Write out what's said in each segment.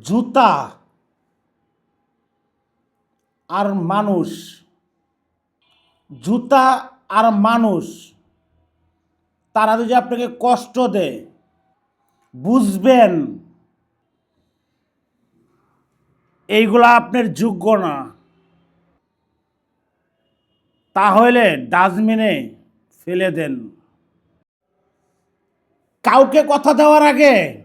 জুতা আর মানুষ। জুতা আর মানুষ, তারা যদি আপনাকে কষ্ট দেয়, বুঝবেন, এইগুলা আপনার যোগ্য না। তাহলে ডাস্টবিনে ফেলে দেন। কাউকে কথা দেওয়ার আগে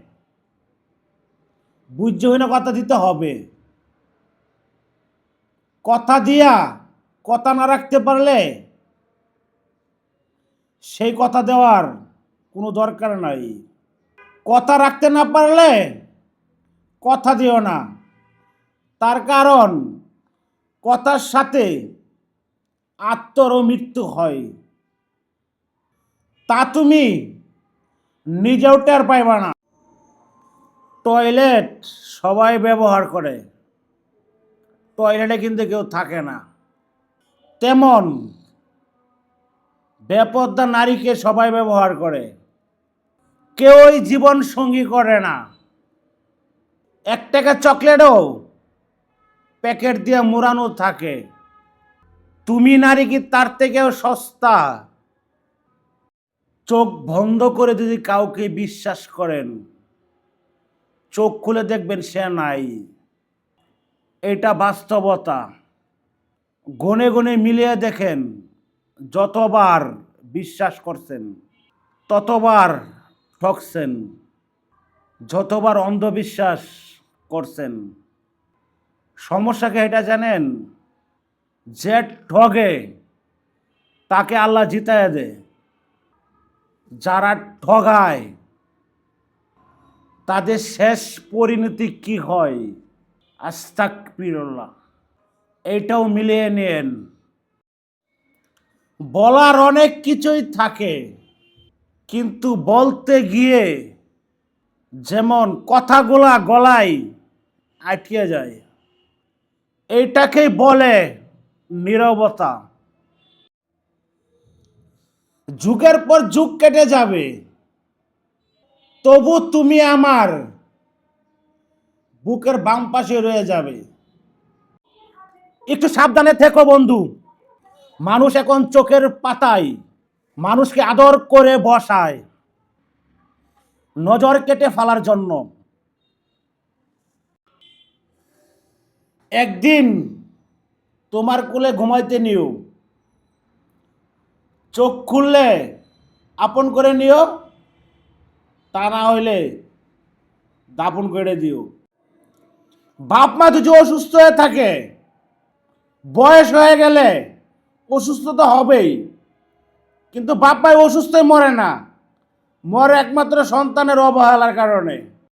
বুঝতে হই না কথা দিতে হবে। কথা দিয়া কথা না রাখতে পারলে সেই কথা দেওয়ার কোনো দরকার নাই। কথা রাখতে না পারলে কথা দিও না। তার কারণ কথার সাথে আত্মরও মৃত্যু হয়। তা তুমি নিজেও টের পাইবা না। টয়লেট সবাই ব্যবহার করে। টয়লেটে কিন্তু কেউ থাকে না। তেমন বেপদ্দা নারীকে সবাই ব্যবহার করে। কেউই জীবন সঙ্গী করে না। এক টাকা চকলেটও প্যাকেট দিয়ে মুড়ানো থাকে। তুমি নারী কি তার থেকেও সস্তা? চোখ বন্ধ করে যদি কাউকে বিশ্বাস করেন চোখ খুলে দেখবেন সে নাই। এটা বাস্তবতা। গনে গনে মিলিয়ে দেখেন, যতবার বিশ্বাস করছেন, ততবার ঠকছেন, যতবার অন্ধবিশ্বাস করছেন। সমস্যাকে এটা জানেন, যে ঠগে, তাকে আল্লাহ জিতায় দেয়। যারা ঠগায় তাদের শেষ পরিণতি কি হয়? আস্তাক পিরল্লাহ এইটাও মিলিয়ে নেন বলার অনেক কিছুই থাকে, কিন্তু বলতে গিয়ে যেমন কথাগুলা গলায় আটকে যায় এইটাকেই বলে নীরবতা। যুগের পর যুগ কেটে যাবে। তবু তুমি আমার বুকের বাম পাশে রয়ে যাবে। একটু সাবধানে থেকো বন্ধু। মানুষ এখন চোখের পাতায়, মানুষকে আদর করে বসায়। নজর কেটে ফেলার জন্য। একদিন তোমার কোলে ঘুমাইতে নিও। চোখ খুললে আপন করে নিও। তা না হইলে দাপন করে দিও। বাপ মা যদি অসুস্থ হয়ে থাকে, বয়স হয়ে গেলে অসুস্থ তো হবেই। কিন্তু বাপ মাই অসুস্থই মরে না, মরে একমাত্র সন্তানের অবহেলার কারণে।